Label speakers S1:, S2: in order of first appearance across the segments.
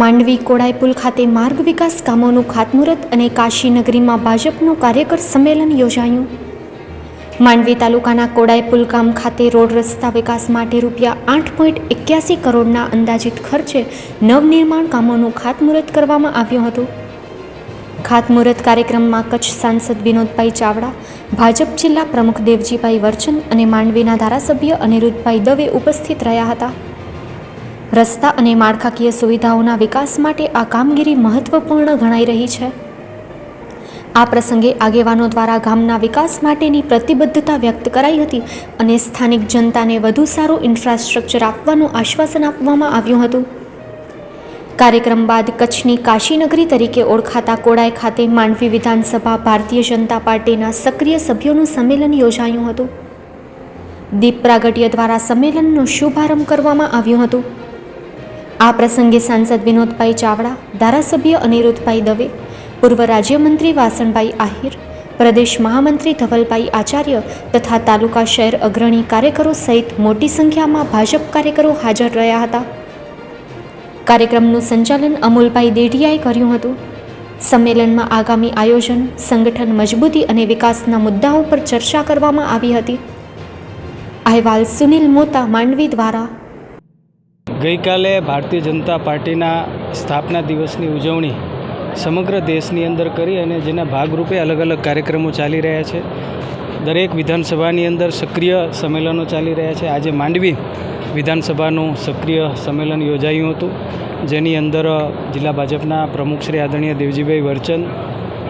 S1: માંડવી કોડાઈપુલ ખાતે માર્ગ વિકાસ કામોનું ખાતમુહૂર્ત અને કાશી નગરીમાં ભાજપનું કાર્યકર સંમેલન યોજાયું. માંડવી તાલુકાના કોડાયપુલ ગામ ખાતે રોડ રસ્તા વિકાસ માટે રૂપિયા આઠ પોઈન્ટ એક્યાસી કરોડના અંદાજિત ખર્ચે નવનિર્માણ કામોનું ખાતમુહૂર્ત કરવામાં આવ્યું હતું. ખાતમુહૂર્ત કાર્યક્રમમાં કચ્છ સાંસદ વિનોદભાઈ ચાવડા, ભાજપ જિલ્લા પ્રમુખ દેવજીભાઈ વર્ચન અને માંડવીના ધારાસભ્ય અનિરુદ્ધભાઈ દવે ઉપસ્થિત રહ્યા હતા. રસ્તા અને માળખાકીય સુવિધાઓના વિકાસ માટે આ કામગીરી મહત્વપૂર્ણ ગણાઈ રહી છે. આ પ્રસંગે આગેવાનો દ્વારા ગામના વિકાસ માટેની પ્રતિબદ્ધતા વ્યક્ત કરાઈ હતી અને સ્થાનિક જનતાને વધુ સારું ઇન્ફ્રાસ્ટ્રક્ચર આપવાનું આશ્વાસન આપવામાં આવ્યું હતું. કાર્યક્રમ બાદ કચ્છની કાશીનગરી તરીકે ઓળખાતા કોડાઈ ખાતે માંડવી વિધાનસભા ભારતીય જનતા પાર્ટીના સક્રિય સભ્યોનું સંમેલન યોજાયું હતું. દીપ પ્રાગટ્ય દ્વારા સંમેલનનો શુભારંભ કરવામાં આવ્યું હતું. આ પ્રસંગે સાંસદ વિનોદભાઈ ચાવડા, ધારાસભ્ય અનિરુદ્ધભાઈ દવે, પૂર્વ રાજ્યમંત્રી વાસણભાઈ આહિર, પ્રદેશ મહામંત્રી ધવલભાઈ આચાર્ય તથા તાલુકા શહેર અગ્રણી કાર્યકરો સહિત મોટી સંખ્યામાં ભાજપ કાર્યકરો હાજર રહ્યા હતા. કાર્યક્રમનું સંચાલન અમૂલભાઈ દેઢિયાએ કર્યું હતું. સંમેલનમાં આગામી આયોજન, સંગઠન મજબૂતી અને વિકાસના મુદ્દાઓ પર ચર્ચા કરવામાં આવી હતી. અહેવાલ સુનિલ મોતા માંડવી દ્વારા
S2: ગઈકાલે ભારતીય જનતા પાર્ટીના સ્થાપના દિવસની ઉજવણી સમગ્ર દેશની અંદર કરી અને જેના ભાગરૂપે અલગ અલગ કાર્યક્રમો ચાલી રહ્યા છે. દરેક વિધાનસભાની અંદર સક્રિય સંમેલનો ચાલી રહ્યા છે. આજે માંડવી વિધાનસભાનું સક્રિય સંમેલન યોજાયું હતું. જેની અંદર જિલ્લા ભાજપના પ્રમુખ શ્રી આદરણીય દેવજીભાઈ વર્ચન,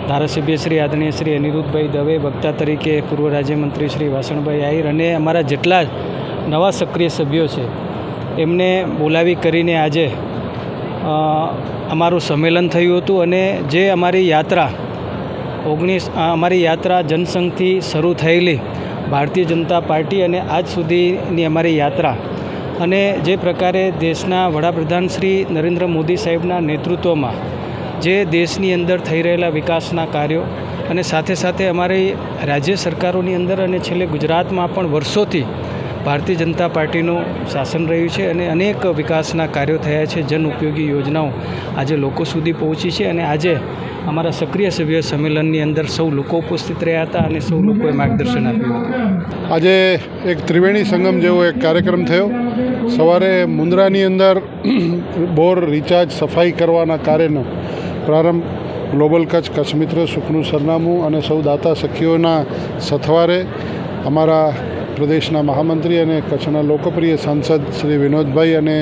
S2: ધારાસભ્ય શ્રી આદરણીય શ્રી અનિરુદ્ધભાઈ દવે, વક્તા તરીકે પૂર્વ રાજ્યમંત્રી શ્રી વાસણભાઈ આહિર અને અમારા જેટલા નવા સક્રિય સભ્યો છે. એમને બોલાવી કરીને આજે અમારું સંમેલન થયું હતું અને જે અમારી યાત્રા, ઓગણીસ અમારી યાત્રા જનસંઘથી શરૂ થયેલી ભારતીય જનતા પાર્ટી અને આજ સુધીની અમારી યાત્રા અને જે પ્રકારે દેશના વડાપ્રધાન શ્રી નરેન્દ્ર મોદી સાહેબના નેતૃત્વમાં જે દેશની અંદર થઈ રહેલા વિકાસના કાર્યો અને સાથે સાથે અમારી રાજ્ય સરકારોની અંદર અને છેલ્લે ગુજરાતમાં પણ વર્ષોથી ભારતીય જનતા પાર્ટીનું શાસન રહ્યું છે અને અનેક વિકાસના કાર્યો થયા છે જન ઉપયોગી યોજનાઓ આજે લોકો સુધી પહોંચી છે અને આજે અમારા સક્રિય સભ્ય સંમેલનની અંદર સૌ લોકો ઉપસ્થિત રહ્યા હતા અને સૌ લોકોએ માર્ગદર્શન આપ્યું હતું.
S3: આજે એક ત્રિવેણી સંગમ જેવો એક કાર્યક્રમ થયો. સવારે મુન્દ્રાની અંદર બોર રિચાર્જ સફાઈ કરવાના કાર્યનો પ્રારંભ. ગ્લોબલ કચ્છ કચ્છ મિત્ર સુખનું સરનામું અને સૌ દાતા સખીઓના સથવારે અમારા પ્રદેશના મહામંત્રી અને કચ્છના લોકપ્રિય સાંસદ શ્રી વિનોદભાઈ અને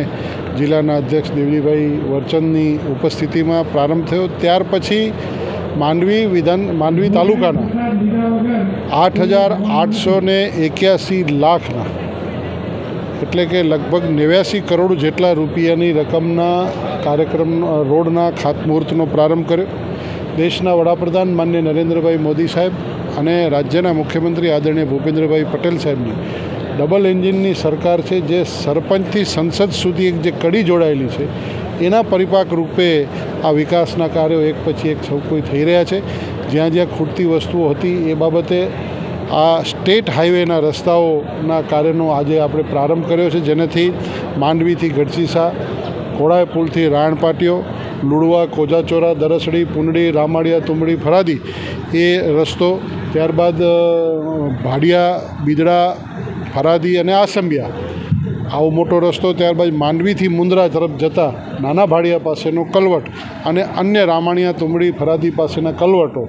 S3: જિલ્લાના અધ્યક્ષ દેવજીભાઈ વર્ચનની ઉપસ્થિતિમાં પ્રારંભ થયો. ત્યાર પછી માંડવી વિધાન માંડવી તાલુકાના આઠ હજાર આઠસો ને એક્યાસી લાખના, એટલે કે લગભગ નેવ્યાસી કરોડ જેટલા રૂપિયાની રકમના કાર્યક્રમ રોડના ખાતમુહૂર્તનો પ્રારંભ કર્યો. દેશના વડાપ્રધાન માન્ય નરેન્દ્રભાઈ મોદી સાહેબ અને રાજ્યના મુખ્યમંત્રી આદરણીય ભૂપેન્દ્રભાઈ પટેલ સાહેબની ડબલ એન્જિનની સરકાર છે, જે સરપંચથી સંસદ સુધી એક જે કડી જોડાયેલી છે, એના પરિપાક રૂપે આ વિકાસના કાર્યો એક પછી એક સૌ કોઈ થઈ રહ્યા છે. જ્યાં જ્યાં ખૂટતી વસ્તુઓ હતી એ બાબતે આ સ્ટેટ હાઈવેના રસ્તાઓના કાર્યનો આજે આપણે પ્રારંભ કર્યો છે, જેનાથી માંડવીથી ગઢસીસા કોળાય પુલથી રાણપાટીઓ લુડવા, કોજાચોરા, દરસડી, પુંડળી રામાડિયા તુંબડી ફરાદી એ રસ્તો, ત્યારબાદ ભાડિયા, બીદડા, ફરાદી અને આસંબિયા. આવો મોટો રસ્તો ત્યારબાદ માંડવીથી મુંદ્રા તરફ જતા નાના ભાડિયા પાસેનો કલવટ અને અન્ય રામાણિયા તુંબડી ફરાદી પાસેના કલવટો.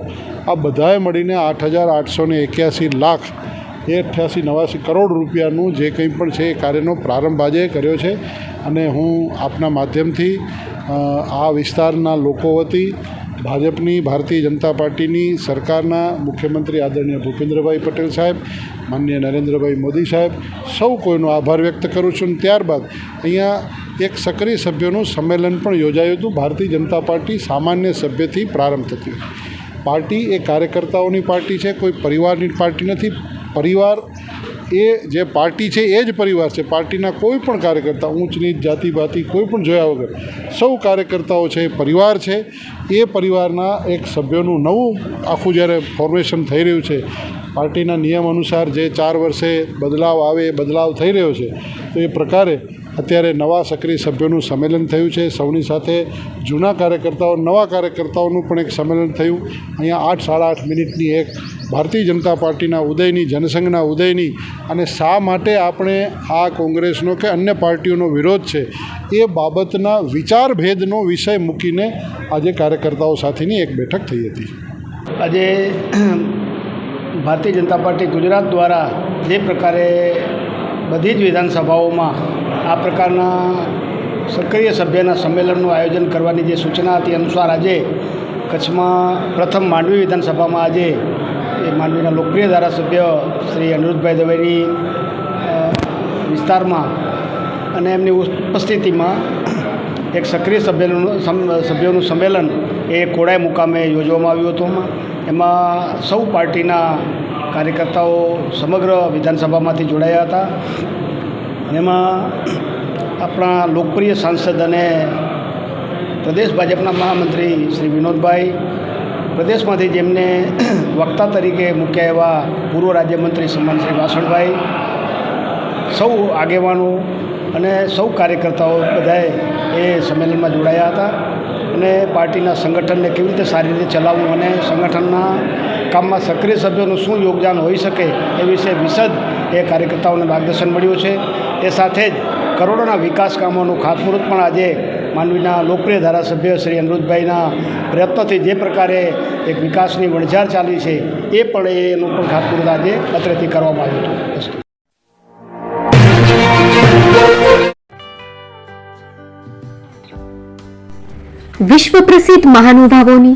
S3: આ બધાએ મળીને આઠ હજાર આઠસો એક્યાસી લાખ એ અઠ્યાસી નવાસી કરોડ રૂપિયાનું જે કંઈ પણ છે એ કાર્યનો પ્રારંભ આજે કર્યો છે અને હું આપના માધ્યમથી આ વિસ્તારના લોકો વતી ભાજપની, ભારતીય જનતા પાર્ટીની સરકારના મુખ્યમંત્રી આદરણીય ભૂપેન્દ્રભાઈ પટેલ સાહેબ, માનનીય નરેન્દ્રભાઈ મોદી સાહેબ, સૌ કોઈનો આભાર વ્યક્ત કરું છું. ત્યારબાદ અહીંયા એક સક્રિય સભ્યોનું સંમેલન પણ યોજાયું હતું. ભારતીય જનતા પાર્ટી સામાન્ય સભ્યથી પ્રારંભ થતી પાર્ટી એ કાર્યકર્તાઓની પાર્ટી છે, કોઈ પરિવારની પાર્ટી નથી. પરિવાર એ જે પાર્ટી છે, એ જ પરિવાર છે. પાર્ટીના કોઈ પણ કાર્યકર્તા, ઊંચ નીચ, જાતિ, ભાતિ, કોઈ પણ જોયા વગર, સૌ કાર્યકર્તાઓ છે પરિવાર છે. એ પરિવારના એક સભ્યોનું નવું આખું જ્યારે ફોર્મેશન થઈ રહ્યું છે, પાર્ટીના નિયમ અનુસાર જે ચાર વર્ષે બદલાવ આવે, એ બદલાવ થઈ રહ્યો છે, તો એ પ્રકારે અત્યારે નવા સક્રિય સભ્યોનું સંમેલન થયું છે. સૌની સાથે જૂના કાર્યકર્તાઓ, નવા કાર્યકર્તાઓનું પણ એક સંમેલન થયું. અહીંયા આઠ, સાડા આઠ મિનિટની એક ભારતીય જનતા પાર્ટીના ઉદયની, જનસંઘના ઉદયની અને શા માટે આપણે આ કોંગ્રેસનો કે અન્ય પાર્ટીઓનો વિરોધ છે એ બાબતના વિચારભેદનો વિષય મૂકીને આજે કાર્યકર્તાઓ સાથેની એક બેઠક થઈ હતી.
S4: આજે ભારતીય જનતા પાર્ટી ગુજરાત દ્વારા જે પ્રકારે બધી જ વિધાનસભાઓમાં આ પ્રકારના સક્રિય સભ્યના સંમેલનનું આયોજન કરવાની જે સૂચના હતી અનુસાર આજે કચ્છમાં પ્રથમ માંડવી વિધાનસભામાં આજે એ માંડવીના લોકપ્રિય ધારાસભ્ય શ્રી અનિરુદ્ધભાઈ દવેની વિસ્તારમાં અને એમની ઉપસ્થિતિમાં એક સક્રિય સભ્યનું સભ્યોનું સંમેલન એ કોડાઈ મુકામે યોજવામાં આવ્યું હતું. એમાં સૌ પાર્ટીના કાર્યકર્તાઓ સમગ્ર વિધાનસભામાંથી જોડાયા હતા. એમાં આપણા લોકપ્રિય સાંસદ અને પ્રદેશ ભાજપના મહામંત્રી શ્રી વિનોદભાઈ, પ્રદેશમાંથી જેમને વક્તા તરીકે મૂક્યા એવા પૂર્વ રાજ્યમંત્રી સમાન શ્રી વાસણભાઈ, સૌ આગેવાનો અને સૌ કાર્યકર્તાઓ બધાએ એ સંમેલનમાં જોડાયા હતા. અને પાર્ટીના સંગઠનને કેવી રીતે સારી રીતે ચલાવવું અને સંગઠનના કામમાં સક્રિય સભ્યોનું શું યોગદાન હોઈ શકે એ વિશે વિશદ એ કાર્યકર્તાઓને માર્ગદર્શન મળ્યું છે. એ સાથે જ કરોડોના વિકાસ કામોનું ખાતમુહૂર્ત પણ આજે માંડવીના લોકપ્રિય ધારાસભ્ય શ્રી અનિરુદ્ધભાઈના પ્રયત્નોથી જે પ્રકારે એક વિકાસની વણઝાર ચાલી છે, એ પણ એનું પણ ખાતમુહૂર્ત આજે અત્રેથી કરવામાં આવ્યું હતું.
S1: વિશ્વ પ્રસિદ્ધ મહાનુભાવોની